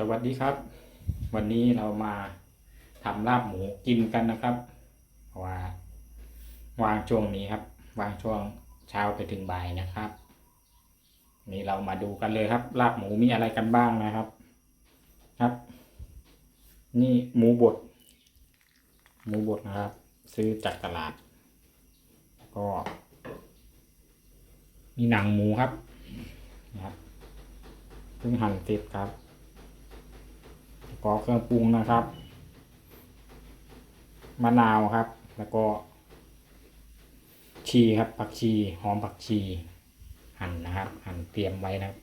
สวัสดีครับ วันนี้เรามาทำลาบหมูกินกันนะครับเพราะว่าวางช่วงนี้ครับ วางช่วงเช้าไปถึงบ่ายนะครับ นี่เรามาดูกันเลยครับ ลาบหมูมีอะไรกันบ้างนะครับ ครับ นี่หมูบด หมูบดนะครับ ซื้อจากตลาด ก็ มีหนังหมูครับนะครับเพิ่งหั่นเสร็จครับ ก็เครื่องปรุงนะครับ มะนาวครับ แล้วก็ ชีครับผักชีหอมผักชี หั่นนะครับ หั่นเตรียมไว้นะครับ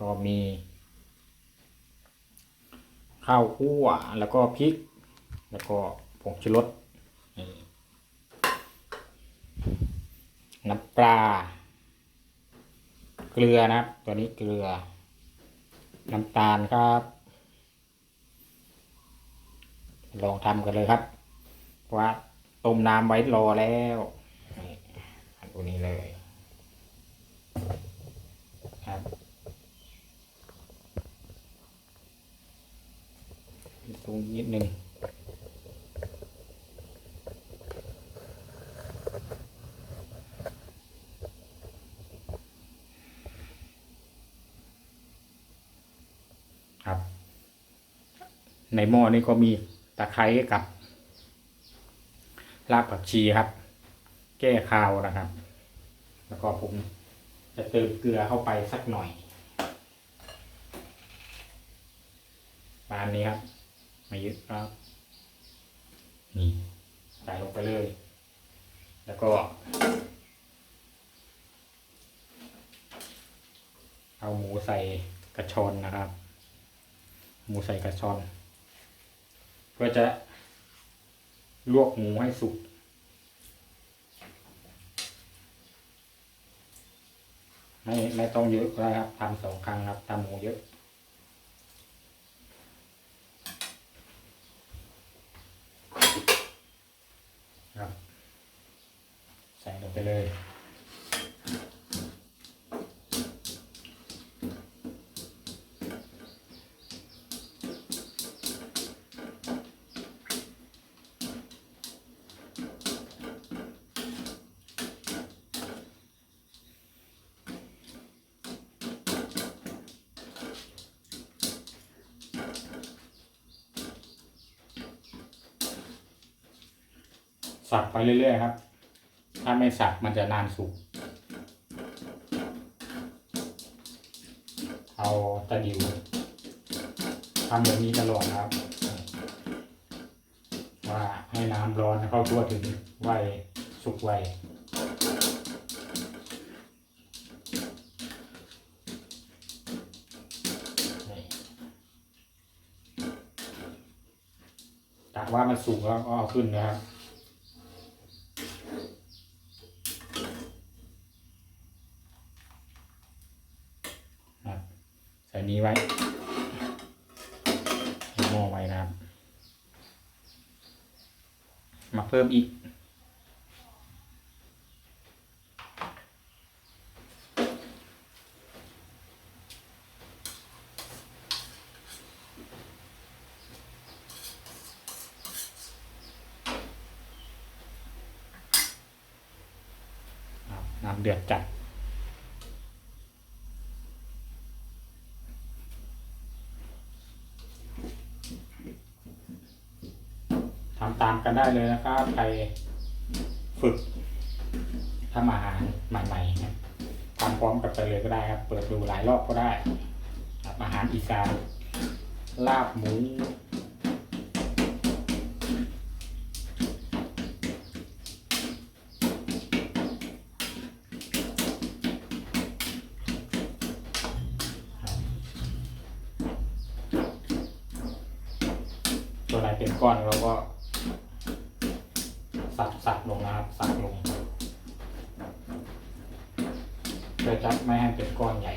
ก็มี ข้าวคั่วแล้วก็พริก แล้วก็ผงชูรสน้ำปลาเกลือนะครับ ตัวนี้เกลือ น้ำตาลครับ ลองทำกันเลยครับเพราะว่าต้มน้ำไว้รอแล้วนี่อันตัวนี้เลยครับตรงนิดนึงครับในหม้อนี้ก็มี ตะไคร้กับรากผักชีครับ แก้คาวนะครับ แล้วก็ผมจะเติมเกลือเข้าไปสักหน่อยปานนี้ครับไมาเยอะครับนี่ใส่ลงไปเลย แล้วก็เอาหมูใส่กระชอนนะครับ หมูใส่กระชอน เพื่อจะลวกหมูให้สุก ไม่ไม่ต้องเยอะก็ได้ครับทำสองครั้งครับทำหมูเยอะครับ ใส่ลงไปเลย สับไปเรื่อยๆครับ ถ้าไม่สับมันจะนานสุก เอาตะดิวทำแบบนี้ตลอดครับ ว่าให้น้ำร้อนเข้าทั่วถึงไวสุกไวกะว่ามันสุกแล้วก็เอาขึ้นนะครับใส่ นี้ไว้หม้อไว้นะครับ มาเพิ่มอีกน้ำเดือดจัด ทำตามกันได้เลยนะครับใครฝึกทำอาหารใหม่ๆนะทำพร้อมกับไปเลยก็ได้ครับ เปิดดูหลายรอบก็ได้อาหารอีสานลาบหมูตัวไหนเป็นก้อนเราก็ สับสับลงนะครับสับลงเพื่อจะไม่ให้เป็นก้อนใหญ่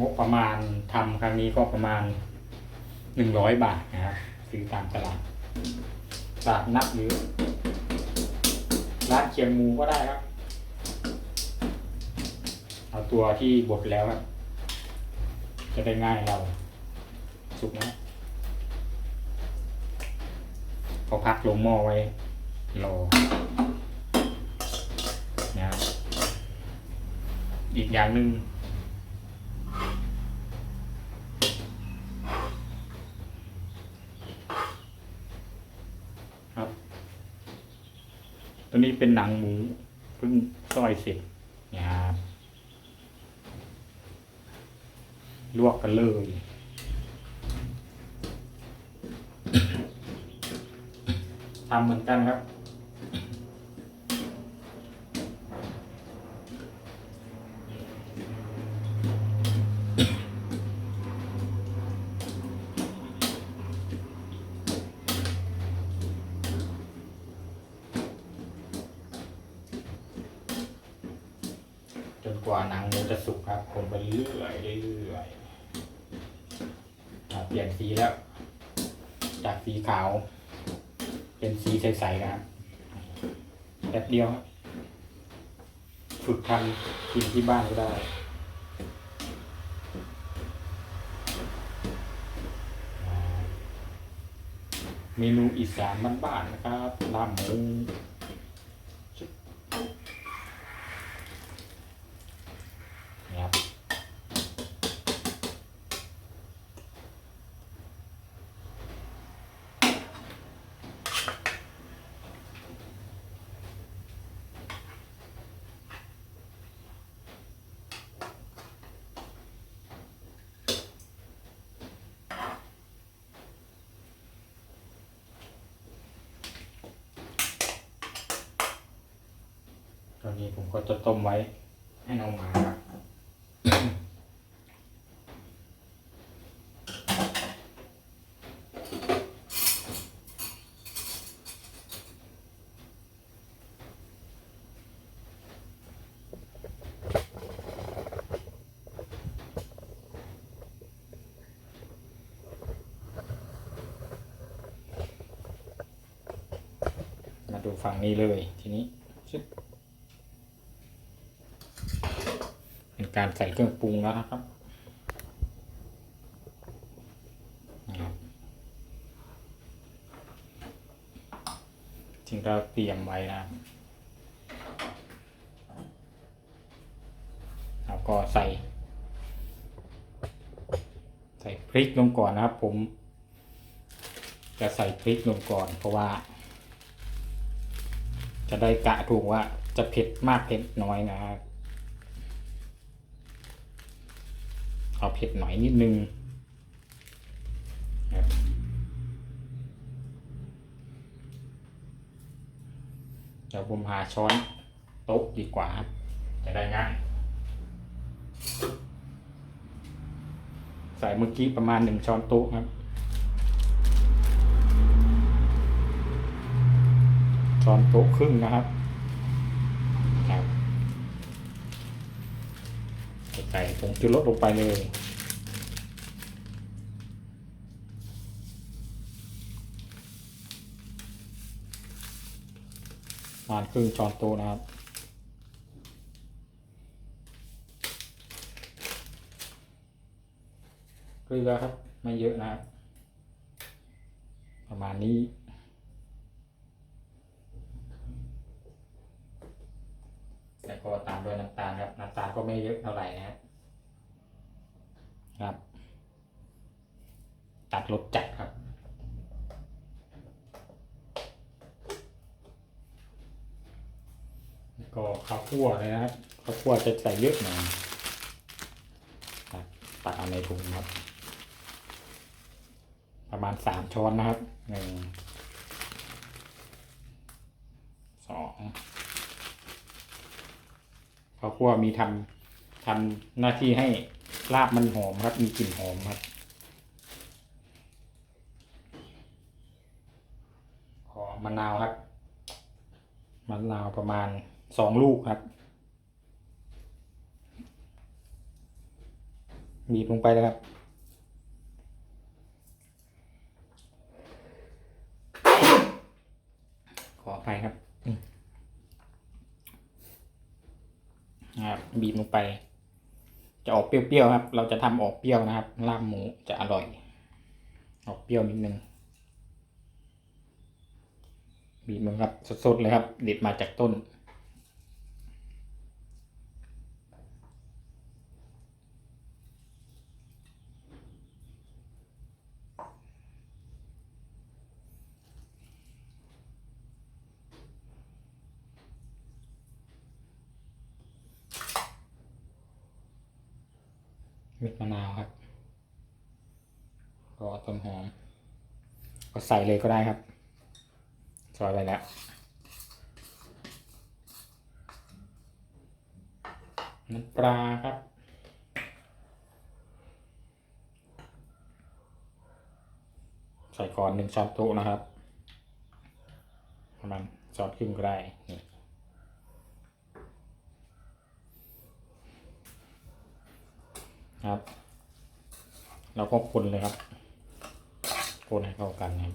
งบประมาณทำครั้งนี้ก็ประมาณหนึ่งร้อยบาทนะครับซื้อตามตลาดตลาดนัดหรือร้านเคียงมูก็ได้ครับ ตัวที่บดแล้วครับจะได้ง่ายเรา สุกนะพอพักลงหม้อไว้รอนะครับอีกอย่างหนึ่งครับ ตัวนี้เป็นหนังหมูเพิ่งซอยเสร็จนะครับล วกกันเลยทำเหมือนกันครับ จนกว่าหนังหมูจะสุกครับ คนไปเรื่อยเรื่อย เปลี่ยนสีแล้ว จากสีขาว เป็นสีใสๆนะครับแป๊บเดียวครับฝึกทำกินที่บ้านก็ได้เมนูอีสานบ้านๆนะครับลาบหมู ตอนนี้ผมก็จะต้มไว้ให้น้องหมาครับมาดูฝั่งนี้เลยทีนี้ชึบเป็น การใส่เครื่องปรุงแล้วนะครับนะครับที่เราเตรียมไว้นะครับแล้วก็ใส่ ใส่พริกลงก่อนนะครับ ผม จะใส่พริกลงก่อน เพราะว่า จะได้กะถูกว่าจะเผ็ดมากเผ็ดน้อยนะครับ เอาเผ็ดหน่อยนิดนึงครับเดี๋ยวผมหาช้อนโต๊ะดีกว่าครับจะได้ง่ายใส่เมื่อกี้ประมาณหนึ่งช้อนโต๊ะครับ ช้อนโต๊ะครึ่งนะครับครับใส่ผงชูรสลงไปเลย มาณครึ่งช้อนโต๊ะนะครับ เกลือครับ ไม่เยอะนะครับ ประมาณนี้แล้วก็ตามด้วยน้ำตาลครับน้ำตาลก็ไม่เยอะเท่าไหร่นะครับครับตัดรสจัดครับ แล้วก็ข้าว คั่วเลยนะครับข้าวคั่วจะใส่เยอะหน่อยตัดเอาในถุงครับ ประมาณสามช้อนนะครับหนึ่งสองข้าวคั่วมีทำทำหน้าที่ให้ลาบมันหอมครับ มีกลิ่นหอมครับ ขอมะนาวครับมะนาวประมาณ สองลูกครับ บีบลงไปเลยครับคอภัยครับนะครับบีบลงไป จะออกเปรี้ยวๆครับ เราจะทำออกเปรี้ยวนะครับลาบหมูจะอร่อย ออกเปรี้ยวนิดนึงบีบมันครับสดๆเลยครับเด็ดมาจากต้น เม็ดมะนาวครับ ก็ต้นหอมก็ใส่เลยก็ได้ครับ ซอยไปแล้ว น้ำปลาครับใส่ก่อนหนึ่งช้อนโต๊ะนะครับ ประมาณช้อนครึ่งก็ได้นี่ครับ แล้วก็คนเลยครับ คนให้เข้ากันนะครั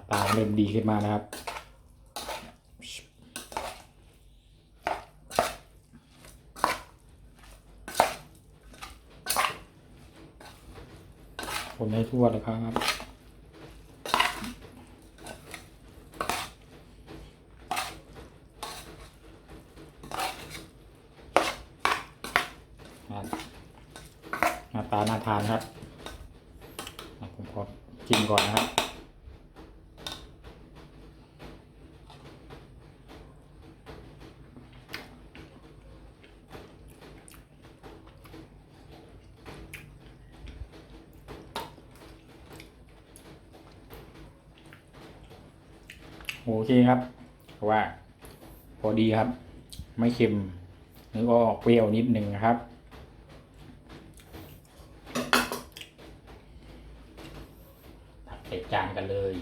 บตาเริ่มดีขึ้นมานะครับคนให้ทั่วเลยครับหน้าตาน่าทานครับอะผม ขอชิมก่อนนะครับโอเคครับเพราะว่า พอดีครับ ไม่เค็มนึกว่าออกเปรี้ยวนิดหนึ่งนะครับ ตักใส่ จานกันเลย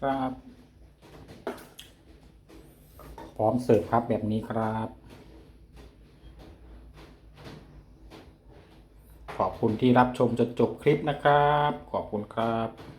ครับ พร้อมเสิร์ฟครับแบบนี้ครับ ขอบคุณที่รับชมจนจบคลิปนะครับ ขอบคุณครับ